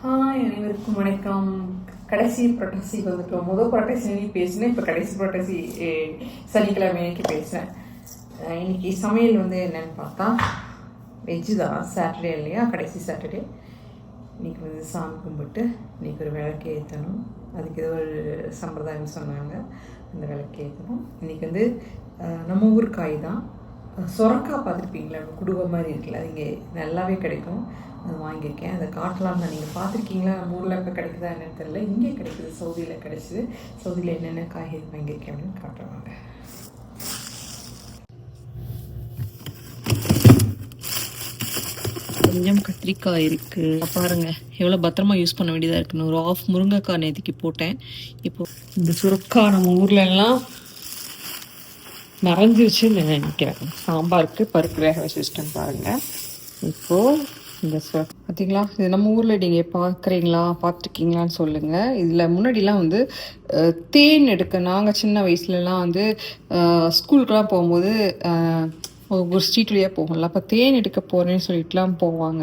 Hi அனைவருக்கும் வணக்கம். கடைசி புரட்டாசிக்கு வந்துட்டோம். முதல் புரட்டாசி அன்னைக்கு பேசினேன் இப்போ கடைசி புரட்டாசி சனிக்கிழமை அன்னைக்கு பேசுகிறேன் இன்னைக்கு சமையல் வந்து என்னன்னு பார்த்தா வெஜ்ஜு தான். சாட்டர்டே இல்லையா? கடைசி சாட்டர்டே இன்னைக்கு வந்து சாமி கும்பிட்டு இன்னைக்கு ஒரு விளக்கு ஏற்றணும் அதுக்கு ஏதோ ஒரு சம்பிரதாயம் சொன்னாங்க. அந்த விளக்கு ஏற்றணும் இன்னைக்கு வந்து நம்ம ஊர் காய் தான். சுரக்காய் பார்த்துருப்பீங்களா? குடுவை மாதிரி இருக்குல்ல அது இங்கே நல்லாவே கிடைக்கும். அது வாங்கியிருக்கேன். அதை காட்டலாம் தான் நீங்கள் பார்த்துருக்கீங்களா? நம்ம ஊரில் இப்போ கிடைக்குதா என்னன்னு தெரியல. இங்கே கிடைக்குது சவுதியில் கிடைச்சிது. சவுதியில் என்னென்ன காய்கறி வாங்கியிருக்கேன் அப்படின்னு காட்டுறாங்க கொஞ்சம் கத்திரிக்காய் இருக்கு. பாருங்க எவ்வளோ பத்திரமா யூஸ் பண்ண வேண்டியதாக இருக்குன்னு. ஒரு ஆஃப் முருங்கைக்காய் நேற்றுக்கு போட்டேன். இப்போ இந்த சுரக்காய் நம்ம ஊர்ல எல்லாம் மறைஞ்சிருச்சுன்னு நினைக்கிறேன். சாம்பாருக்கு பருப்பு வேக வச்சுட்டேன் பாருங்க. இப்போ இந்த பார்த்தீங்களா இது நம்ம ஊரில் நீங்கள் பார்க்குறீங்களா பார்த்துருக்கீங்களான்னு சொல்லுங்கள் இதில் முன்னாடிலாம் வந்து தேன் எடுக்க நாங்கள் சின்ன வயசுலலாம் வந்து ஸ்கூலுக்கெலாம் ஸ்கூலுக்குலாம் போகும்போது ஒரு ஸ்ட்ரீட் வழியாக போகும்ல அப்போ தேன் எடுக்க போகிறேன்னு சொல்லிட்டுலாம் போவாங்க.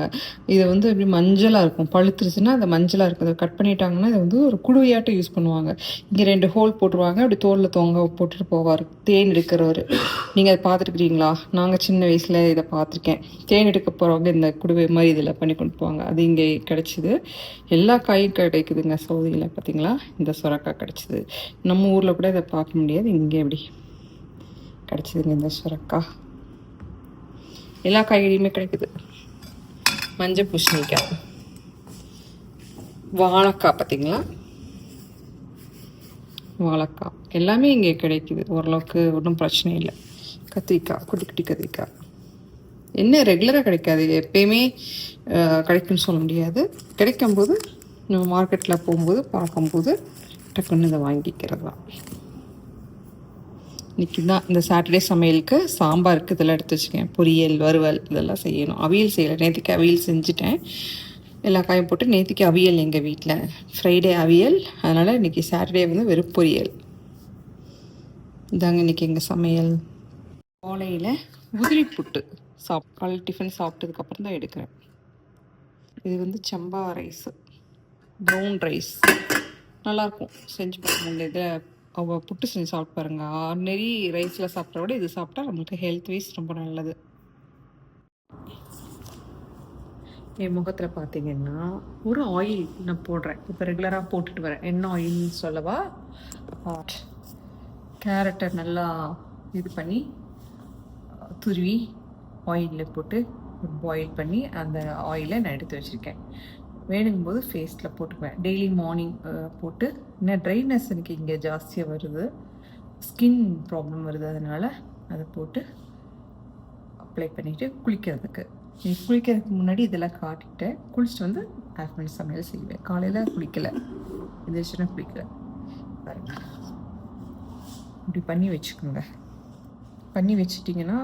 இது வந்து அப்படி மஞ்சளாக இருக்கும். பழுத்துருச்சுன்னா அந்த மஞ்சளாக இருக்கும். அதை கட் பண்ணிட்டாங்கன்னா இதை வந்து ஒரு குடுவையாட்டம் யூஸ் பண்ணுவாங்க. இங்கே ரெண்டு ஹோல் போட்டுருவாங்க. அப்படி தோலில் தொங்க போட்டுட்டு போவார். தேன் எடுக்கிறவர். நீங்கள் அதை பார்த்துருக்குறீங்களா? நாங்கள் சின்ன வயசில் இதை பார்த்துருக்கேன். தேன் எடுக்க போகிறவங்க இந்த குடுவை மாதிரி இதில் பண்ணி கொண்டு போவாங்க. அது இங்கே கிடச்சிது. எல்லா காயும் கிடைக்குதுங்க சவுதியில் பார்த்தீங்களா? இந்த சுரக்காய் கிடச்சிது. நம்ம ஊரில் கூட இதை பார்க்க முடியாது. இங்கே எப்படி கிடச்சிதுங்க இந்த சுரக்காய். எல்லா காய்கறியுமே கிடைக்குது. மஞ்சள் பூசணிக்காய். வாழைக்காய் பார்த்தீங்களா? வாழைக்காய். எல்லாமே இங்கே கிடைக்குது. ஓரளவுக்கு ஒன்றும் பிரச்சனை இல்லை. கத்திரிக்காய் குட்டி குட்டி கத்திரிக்காய். என்ன ரெகுலராக கிடைக்காது. எப்பயுமே கிடைக்குன்னு கிடைக்கும்னு சொல்ல முடியாது. கிடைக்கும்போது நம்ம மார்க்கெட்டில் போகும்போது பார்க்கும்போது டக்குன்னு இதை வாங்கிக்கிறது தான் இன்னைக்கு தான் இந்த சாட்டர்டே சமையலுக்கு சாம்பாருக்கு இதெல்லாம் எடுத்து வச்சுக்கேன். பொரியல் வறுவல் இதெல்லாம் செய்யணும். அவியல் செய்யலை. நேற்றுக்கு அவியல் செஞ்சுட்டேன். எல்லா காயும் போட்டு நேற்றுக்கு அவியல் எங்கள் வீட்டில் ஃப்ரைடே அவியல். அதனால் இன்றைக்கி சாட்டர்டே வந்து வெறும் பொரியல். இதாங்க இன்னைக்கு எங்கள் சமையல். காலையில் உதிரி புட்டு சாப் காலை டிஃபன் சாப்பிட்டதுக்கப்புறம் தான் எடுக்கிறேன். இது வந்து சம்பா ரைஸு. ப்ரௌன் ரைஸ் நல்லாயிருக்கும் செஞ்சு பார்க்க இந்த அவள் புட்டு செஞ்சு சாப்பிட்டு பாருங்க. ஆர்டினரி ரைஸில் சாப்பிட்ற விட இது சாப்பிட்டா நம்மளுக்கு ஹெல்த் வைஸ் ரொம்ப நல்லது. என் முகத்தில் பார்த்தீங்கன்னா ஒரு ஆயில் நான் போடுறேன். இப்போ ரெகுலராக போட்டுட்டு வரேன். என்ன ஆயில்னு சொல்லவா? கேரட்டை நல்லா இது பண்ணி துருவி ஆயிலில் போட்டு பாயில் பண்ணி அந்த ஆயிலை நான் எடுத்து வச்சுருக்கேன். வேணுங்கும்போது ஃபேஸில் போட்டுக்குவேன். டெய்லி மார்னிங் போட்டு என்ன ட்ரைனஸ் எனக்கு இங்கே ஜாஸ்தியாக வருது. ஸ்கின் ப்ராப்ளம் வருது அதனால் அதை போட்டு அப்ளை பண்ணிவிட்டு குளிக்கிறதுக்கு. நீ குளிக்கிறதுக்கு முன்னாடி இதெல்லாம் காட்டிட்டேன் குளிச்சுட்டு வந்து ஆஃப்டர்நூன் சமையல் செய்வேன். காலையில் குளிக்கலை. எந்திரிச்சுனா குளிக்கல. பாருங்க. இப்படி பண்ணி வச்சுக்கோங்க. பண்ணி வச்சிட்டிங்கன்னா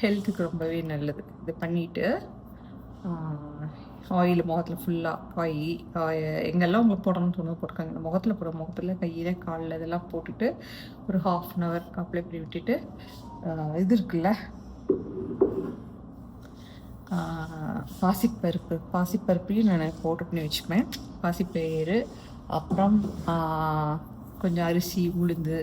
ஹெல்த்துக்கு ரொம்பவே நல்லது. இதை பண்ணிவிட்டு ஆயில் முகத்தில் ஃபுல்லாக காய் எங்கெல்லாம் உங்களுக்கு போடணும்னு தோணும் போட்டுருக்காங்க இந்த முகத்தில் போடுற முகத்தில் கையில் காலில் இதெல்லாம் போட்டுட்டு ஒரு ஹாஃப் அன் ஹவர் அப்ளை பண்ணி விட்டுட்டு இது இருக்குல்ல? பாசிப்பருப்பு. பாசிப்பருப்பையும் நான் பவுடர் பண்ணி வச்சுப்பேன். பாசிப்பயிறு அப்புறம் கொஞ்சம் அரிசி உளுந்து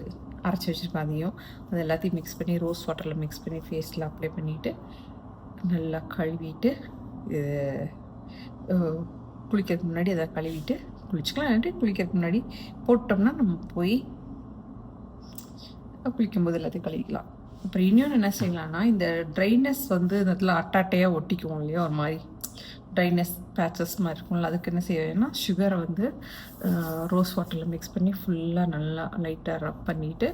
அரைச்சி வச்சுருப்பேன் அதையும். அது எல்லாத்தையும் மிக்ஸ் பண்ணி ரோஸ் வாட்டரில் மிக்ஸ் பண்ணி ஃபேஸில் அப்ளை பண்ணிவிட்டு நல்லா கழுவிட்டு குளிக்கிறதுக்கு முன்னாடி அதை கழுவிட்டு குளிச்சுக்கலாம். இல்லாட்டி குளிக்கிறதுக்கு முன்னாடி போட்டோம்னா நம்ம போய் குளிக்கும்போது எல்லாத்தையும் கழுவிக்கலாம். அப்புறம் இன்னொன்று என்ன செய்யலாம்னா இந்த ட்ரைனஸ் வந்து இந்த இடத்துல அட்டாட்டையாக ஒட்டிக்குவோம் இல்லையா? ஒரு மாதிரி ட்ரைனஸ் பேச்சஸ் மாதிரி இருக்கும்ல அதுக்கு என்ன செய்வேன்னா சுகரை வந்து ரோஸ் வாட்டரில் மிக்ஸ் பண்ணி ஃபுல்லாக நல்லா லைட்டாக ரப் பண்ணிவிட்டு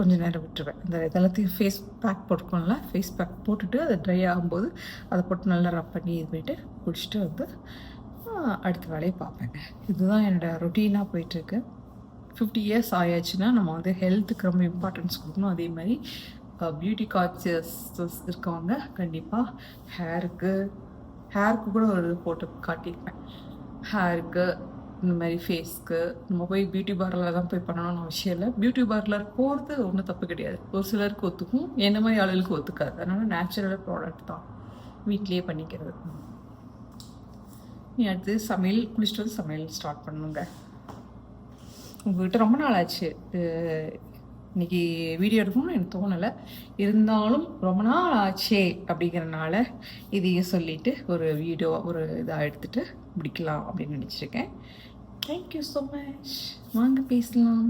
கொஞ்சம் நேரம் விட்டுருவேன். இந்த இதெல்லாத்தையும் ஃபேஸ் பேக் போட்டுக்கோங்கள ஃபேஸ் பேக் போட்டுட்டு அது ட்ரை ஆகும்போது அதை போட்டு நல்லா ரப் பண்ணி இது பண்ணிட்டு குடிச்சிட்டு வந்து அடுத்த வேலையை பார்ப்பேங்க. இதுதான் என்னோடய ரொட்டீனாக போயிட்டுருக்கு. ஃபிஃப்டி இயர்ஸ் ஆயாச்சுன்னா நம்ம வந்து ஹெல்த்துக்கு ரொம்ப இம்பார்ட்டன்ஸ் கொடுக்கணும். அதே மாதிரி பியூட்டி கான்சியஸஸ் இருக்கவங்க கண்டிப்பாக ஹேருக்கு ஹேருக்கு கூட ஒரு போட்டு காட்டியிருப்பேன். ஹேருக்கு இந்த மாதிரி ஃபேஸ்க்கு நம்ம போய் பியூட்டி பார்லரில் தான் போய் பண்ணணும்னு அவசியம் இல்லை. பியூட்டி பார்லர் போகிறது ஒன்றும் தப்பு கிடையாது. ஒரு சிலருக்கு ஒத்துக்கும். என்ன மாதிரி ஆளுகளுக்கு ஒத்துக்காது. அதனால் நேச்சுரல் ப்ராடக்ட் தான் வீட்லேயே பண்ணிக்கிறது. நீ அடுத்து சமையல் குளிச்சுட்டு வந்து சமையல் ஸ்டார்ட் பண்ணுங்க. உங்கள்கிட்ட ரொம்ப நாள் ஆச்சு. இன்னைக்கு வீடியோ எடுக்கணும்னு எனக்கு தோணலை. இருந்தாலும் ரொம்ப நாள் ஆச்சே அப்படிங்கிறனால இதையும் சொல்லிட்டு ஒரு வீடியோ ஒரு இதாக எடுத்துகிட்டு முடிக்கலாம் அப்படின்னு நினச்சிருக்கேன். தேங்க்யூ ஸோ மச் வாங்க பேசலாம்